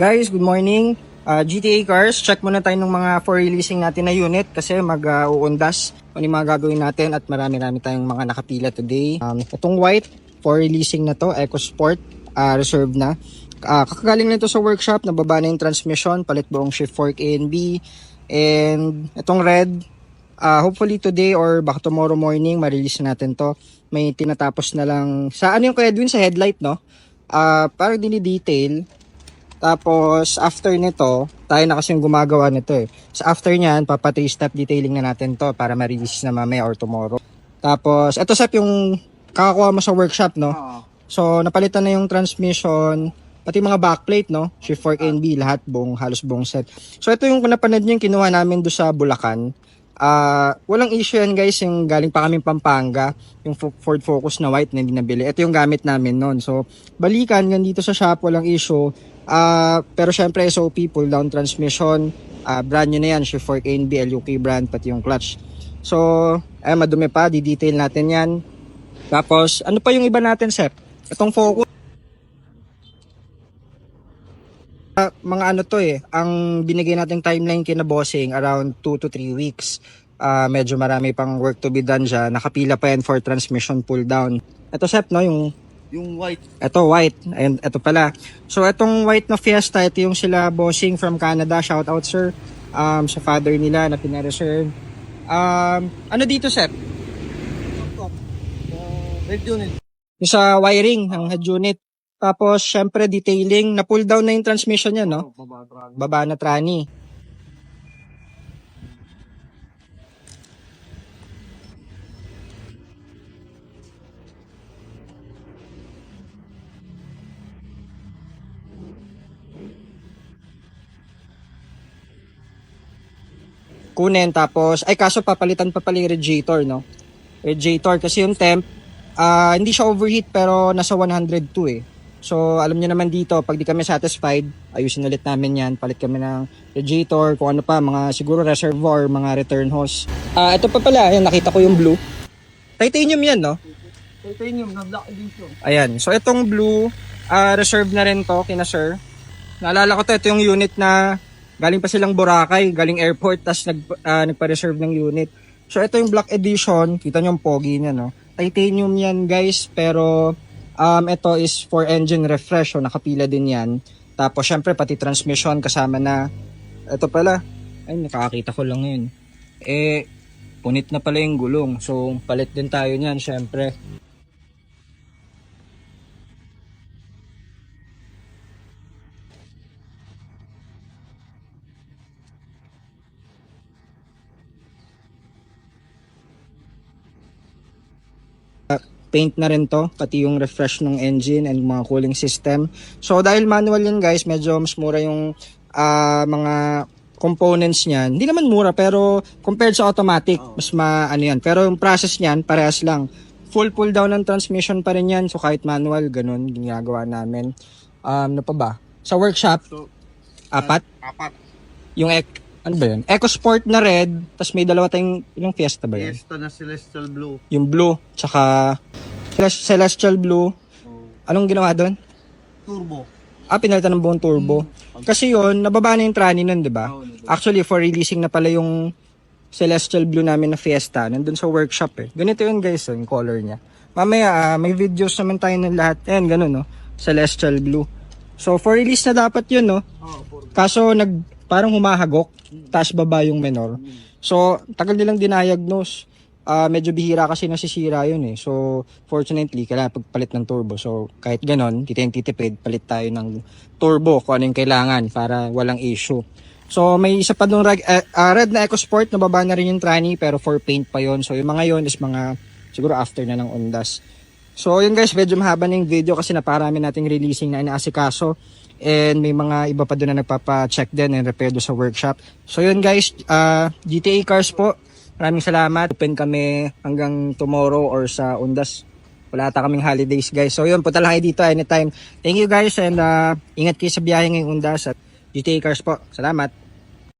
Guys, good morning. Uh, GTA Cars, check muna tayo ng mga for releasing natin na unit kasi mag-uundas ano yung mga gagawin natin at marami-rami tayong mga nakapila today. Um, itong white, for releasing na to, EcoSport, uh, reserve na. Uh, kakagaling na ito sa workshop, nababa na yung transmission, palit buong shift fork A and B. And itong red, uh, hopefully today or baka tomorrow morning, ma-release na natin to. May tinatapos na lang, sa ano yung kay Edwin, sa headlight, no? Uh, parang dini-detail, tapos, after nito, tayo na kasi yung gumagawa nito eh. So, after nyan, papatay step detailing na natin to para ma-release na mamaya or tomorrow. Tapos, ito sep yung kakakuha mo sa workshop, no? So, napalitan na yung transmission, pati mga backplate, no? Shift fork A and B, lahat buong, halos buong set. So, ito yung napanood nyo yung kinuha namin do sa Bulacan. Ah, walang issue yan guys, yung galing pa kami Pampanga, yung Fo- Ford Focus na white na hindi nabili. Ito yung gamit namin noon. So, balikan yan dito sa shop, walang issue. Ah, pero syempre SOP, pull down transmission, ah, brand nyo na yan, shift fork A and B, LUK brand, pati yung clutch. So, eh, madumi pa, di-detail natin yan. Tapos, ano pa yung iba natin, Sep? Itong Focus. Ah, mga ano to eh, ang binigay nating timeline kina bossing around 2 to 3 weeks. Ah, medyo marami pang work to be done dyan. Nakapila pa yan for transmission pull down. Ito Sep, no, yung Yung white. ito white, and ito pala. So itong white na Fiesta, ito yung sila bossing from Canada. Shout out sir. Um, sa father nila na pinareserve. Um, ano dito Sep? Uh, red unit. Yung sa wiring ng head unit. Tapos, syempre, detailing. Na-pull down na yung transmission niya, no? Baba, na trani. Kunin tapos ay kaso papalitan pa pala yung radiator no. Radiator kasi yung temp ah, hindi siya overheat pero nasa 102 eh. So, alam niyo naman dito, pag di kami satisfied, ayusin ulit namin yan. Palit kami ng radiator, kung ano pa, mga siguro reservoir, mga return hose. Ah, ito pa pala, ayan, nakita ko yung blue. Titanium yan, no? Titanium na black edition. Ayan. So, itong blue, ah, reserve na rin to, kina sir. Naalala ko to, ito yung unit na galing pa silang Boracay, galing airport, tas nag, ah, nagpa-reserve ng unit. So, ito yung black edition. Kita nyo yung pogi niya, no? Titanium yan, guys, pero um, ito is for engine refresh. So, nakapila din yan. Tapos, syempre, pati transmission kasama na. Ito pala. Ay, nakakita ko lang yun. Eh, punit na pala yung gulong. So, palit din tayo niyan, syempre. Paint na rin to, pati yung refresh ng engine and mga cooling system. So dahil manual yan guys, medyo mas mura yung ah, mga components niyan. Hindi naman mura pero compared sa automatic, mas ma ano yan. Pero yung process niyan parehas lang. Full pull down ng transmission pa rin yan. So kahit manual, ganun ginagawa namin. Um, ano pa ba? Sa workshop, So, apat. apat. Yung ano ba yun? EcoSport na red, tapos may dalawa tayong, ilang Fiesta ba yun? Fiesta na celestial blue. Yung blue, tsaka Celes- Celestial Blue. Anong ginawa doon? turbo. Ah, pinalitan ng buong turbo. Kasi yun, nababa na yung trani nun, di ba? Oh? Actually, for releasing na pala yung Celestial Blue namin na Fiesta, nandun sa workshop eh. Ganito yun guys, oh, yung color niya. Mamaya, ah, may videos naman tayo ng lahat. Ayan, ganun, no? Celestial Blue. So, for release na dapat yun, no? Oh, Kaso, nag, parang humahagok, taas baba yung menor. So, tagal nilang dinayagnos. Ah, medyo bihira kasi nasisira yun eh. So, fortunately, kailangan pagpalit ng turbo. So, kahit ganon, di tayong titipid, palit tayo ng turbo kung ano yung kailangan para walang issue. So, may isa pa doon reg- eh, ah, red na EcoSport, nababa na rin yung tranny, pero for paint pa yon So, yung mga yon is mga, siguro after na ng Ondas. So, yun guys, medyo mahaba na yung video kasi naparami nating releasing na inaasikaso. And may mga iba pa doon na nagpapa-check din and repair doon sa workshop. So, yun guys, ah, GTA Cars po. Maraming salamat. Open kami hanggang tomorrow or sa Undas. Wala ata kaming holidays guys. So, yun, punta lang kayo dito anytime. Thank you guys and ah, ingat kayo sa biyahe ngayong Undas at GTA Cars po. Salamat.